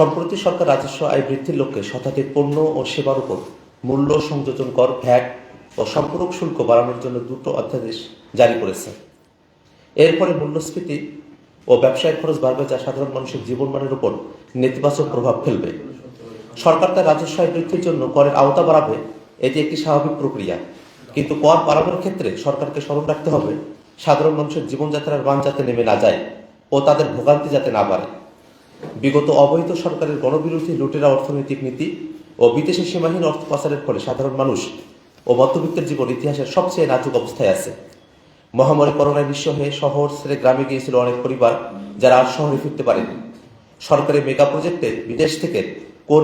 সম্প্রতি সরকার রাজস্ব আয় বৃদ্ধির লক্ষ্যে শতাধিক পণ্য ও সেবার উপর মূল্য সংযোজন কর, ভ্যাট ও সম্পূরক শুল্ক বাড়ানোর জন্য দুটো অধ্যাদেশ জারি করেছে। এর ফলে মূল্যস্ফীতি ও ব্যবসায়িক খরচ বাড়বে যা সাধারণ মানুষের জীবনমানের উপর নেতিবাচক প্রভাব ফেলবে। সরকার তার রাজস্ব আয় বৃদ্ধির জন্য করের আওতা বাড়াবে, এটি একটি স্বাভাবিক প্রক্রিয়া। কিন্তু কর বাড়ানোর ক্ষেত্রে সরকারকে স্মরণ রাখতে হবে, সাধারণ মানুষের জীবনযাত্রার মান যাতে নেমে না যায় ও তাদের ভোগান্তি যাতে না বাড়ে। বিগত অবৈধ সরকারের গণবিরোধী লুটেরা অর্থনৈতিক নীতি ও বিদেশি সীমাহীন অর্থ পাচারের ফলে সাধারণ মানুষ ও মধ্যবিত্তের জীবন ইতিহাসের সবচেয়ে নাজুক অবস্থায় আছে। মহামারী করোনায় নিঃস্ব হয়ে শহর ছেড়ে গ্রামে গিয়েছিল অনেক পরিবার যারা আর শহরে ফিরতে পারেনি। সরকারি মেগা প্রজেক্টে বিদেশ থেকে কোন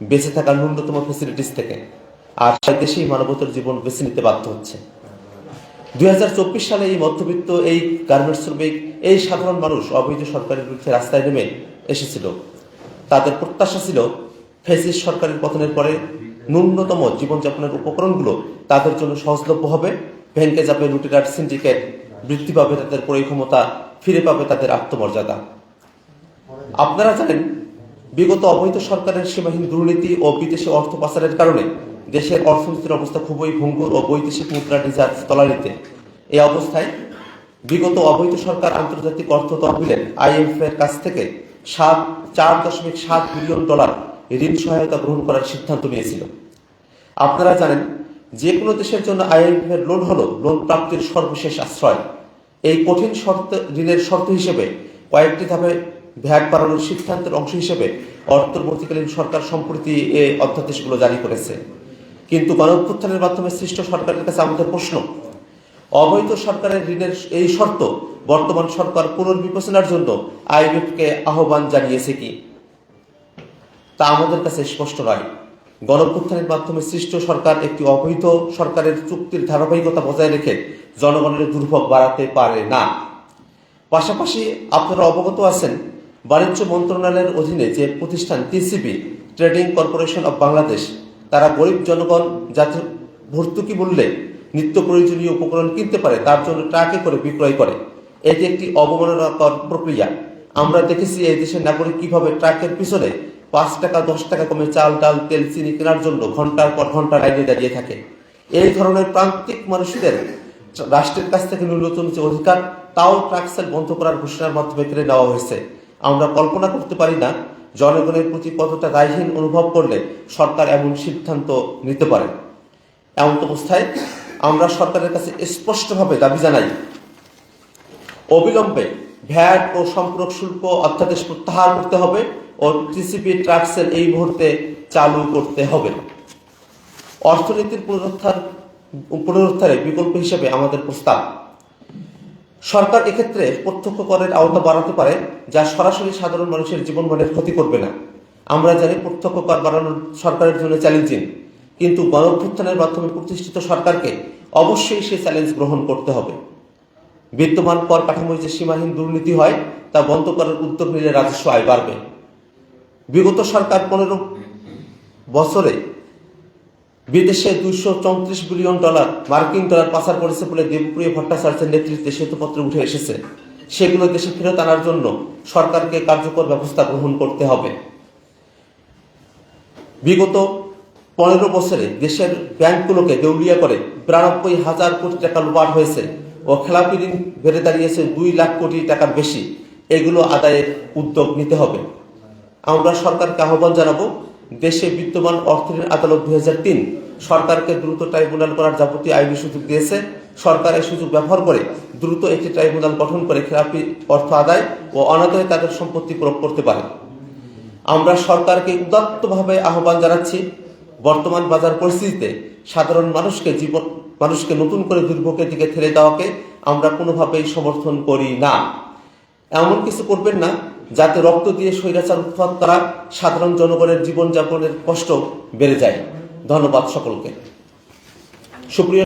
বেঁচে থাকার ন্যূনতম ফেসিলিটিস থেকে আর সেই দেশেই মানবতার জীবন বেছে নিতে বাধ্য হচ্ছে। দুই হাজার চব্বিশ সালে এই মধ্যবিত্ত, এই গার্মেন্টস শ্রমিক, এই সাধারণ মানুষ অবৈধ সরকারের বিরুদ্ধে রাস্তায় নেমে এসেছিল। তাদের প্রত্যাশা ছিল ফেসিস সরকারের পতনের পরে ন্যূনতম জীবনযাপনের উপকরণগুলো তাদের জন্য সহজলভ্য হবে। ভেঙ্গে যাবে লুটেরার সিন্ডিকেট, বৃদ্ধি পাবে তাদের ক্রয় ক্ষমতা ফিরে পাবে তাদের আত্মমর্যাদা। আপনারা জানেন, বিগত অবৈধ সরকারের সীমাহীন দুর্নীতি ও বিদেশি অর্থ পাচারের কারণে দেশের অর্থনীতির অবস্থা খুবই ভঙ্গুর ও বৈদেশিক মুদ্রা ডিজার তলানিতে। এই অবস্থায় বিগত অবৈধ সরকার আন্তর্জাতিক অর্থ তহবিলের আইএমএফ এর কাছ থেকে সাত, চার দশমিক সাত বিলিয়ন ডলার ঋণ সহায়তা গ্রহণ করার সিদ্ধান্ত নিয়েছিল। আপনারা জানেন, যে কোনো দেশের জন্য আইএমএফ এর লোন হলো লোন প্রাপ্তির সর্বশেষ আশ্রয়। এই কঠিন শর্ত, ঋণের শর্ত হিসেবে কয়েকটি ধাপে ভ্যাট বাড়ানোর সিদ্ধান্তের অংশ হিসেবে অন্তর্বর্তীকালীন সরকার সম্প্রতি এই অধ্যাদেশগুলো জারি করেছে। কিন্তু গণঅভ্যুত্থানের মাধ্যমে সৃষ্ট সরকারের কাছে আমাদের প্রশ্ন অবৈধ সরকারের ঋণের এই শর্ত বর্তমান সরকার পুনর্বিবেচনার জন্য আইএমএফকে আহ্বান জানিয়েছে কি? তা আমাদের কাছে স্পষ্ট নয়। গণঅভ্যুত্থানের মাধ্যমে সৃষ্ট সরকার একটি অবৈধ সরকারের চুক্তির ধারাবাহিকতা বজায় রেখে জনগণের দুর্ভোগ বাড়াতে পারে না। পাশাপাশি আপনারা অবগত আছেন, বাণিজ্য মন্ত্রণালয়ের অধীনে যে প্রতিষ্ঠান TCB, trading corporation of Bangladesh, তারা গরিব জনগণ যাতে ভর্তুকি মূল্যে নিত্য প্রয়োজনীয় উপকরণ কিনতে পারে, তার জন্য ট্রাকে করে বিক্রয় করে। এটি একটি অবমাননাকর প্রক্রিয়া। আমরা দেখেছি এই দেশের নাগরিক কীভাবে ট্রাকের পিছনে পাঁচ টাকা, দশ টাকা কমে চাল, ডাল, তেল, চিনি কেনার জন্য ঘণ্টার পর ঘণ্টা লাইনে দাঁড়িয়ে থাকে। এই ধরনের প্রান্তিক মানুষদের রাষ্ট্রের কাছ থেকে ন্যূনতম যে অধিকার, তাও ট্রাক সেল বন্ধ করার ঘোষণার মাধ্যমে কেড়ে নেওয়া হয়েছে। আমরা কল্পনা করতে পারি না, জনগণের প্রতি কতটা দায়হীন অনুভব করলে সরকার এমন সিদ্ধান্ত নিতে পারে। এমন অবস্থায় আমরা সরকারের কাছে স্পষ্টভাবে দাবি জানাই, অবিলম্বে ভ্যাট ও সম্পূরক শুল্ক অধ্যাদেশ প্রত্যাহার করতে হবে ও টিসিপি ট্রাকসেল এই মুহূর্তে চালু করতে হবে। অর্থনীতির পুনরুদ্ধার পুনরুদ্ধারে বিকল্প হিসেবে আমাদের প্রস্তাব। সরকার এক্ষেত্রে প্রত্যক্ষ করের আওতা বাড়াতে পারে, যা সরাসরি সাধারণ মানুষের জীবনমানের ক্ষতি করবে না। আমরা জানি প্রত্যক্ষ কর বাড়ানোর সরকারের জন্য চ্যালেঞ্জিং কিন্তু গণঅভ্যুত্থানের মাধ্যমে প্রতিষ্ঠিত সরকারকে অবশ্যই সে চ্যালেঞ্জ গ্রহণ করতে হবে। বিদ্যমান কর কাঠামোয় যে সীমাহীন দুর্নীতি হয়, তা বন্ধ করার উদ্যোগ নিলে রাজস্ব আয় বাড়বে। বিগত সরকার পনেরো বছরে বিদেশে দুইশো চৌত্রিশ বিলিয়ন ডলার মার্কিন ডলার পাচার করেছে বলে দেবপ্রিয় ভট্টাচার্যের নেতৃত্বে শ্বেতপত্র উঠে এসেছে। সেগুলো দেশে ফেরত আনার জন্য সরকারকে কার্যকর ব্যবস্থা গ্রহণ করতে হবে। বিগত পনেরো বছরে দেশের ব্যাংকগুলোকে দেউলিয়া করে বিরানব্বই হাজার কোটি টাকা লুপাট হয়েছে ও খেলাপি ঋণ বেড়ে দাঁড়িয়েছে দুই লাখ কোটি টাকার বেশি। এগুলো আদায়ের উদ্যোগ নিতে হবে। আমরা সরকারকে আহ্বান জানাব, দেশে বিদ্যমান অর্থনীতি আদালত দু হাজার তিন সরকারকে দ্রুত ট্রাইব্যুনাল করার যাবতীয় আইনি সুযোগ দিয়েছে। সরকার এই সুযোগ ব্যবহার করে দ্রুত একটি ট্রাইব্যুনাল গঠন করে খেলাপি অর্থ আদায় ও অনাদায় তাদের সম্পত্তি প্রয়োগ করতে পারে। আমরা সরকারকে উদাত্তভাবে আহ্বান জানাচ্ছি বর্তমান বাজার পরিস্থিতিতে সাধারণ মানুষকে জীবন, মানুষকে নতুন করে দুর্ভোগের দিকে ঠেলে দেওয়াকে আমরা কোনোভাবেই সমর্থন করি না। এমন কিছু করবেন না যাতে রক্ত দিয়ে স্বৈরাচার উৎপাদ করা সাধারণ জনগণের জীবনযাপনের কষ্ট বেড়ে যায়। ধন্যবাদ সকলকে। সুপ্রিয়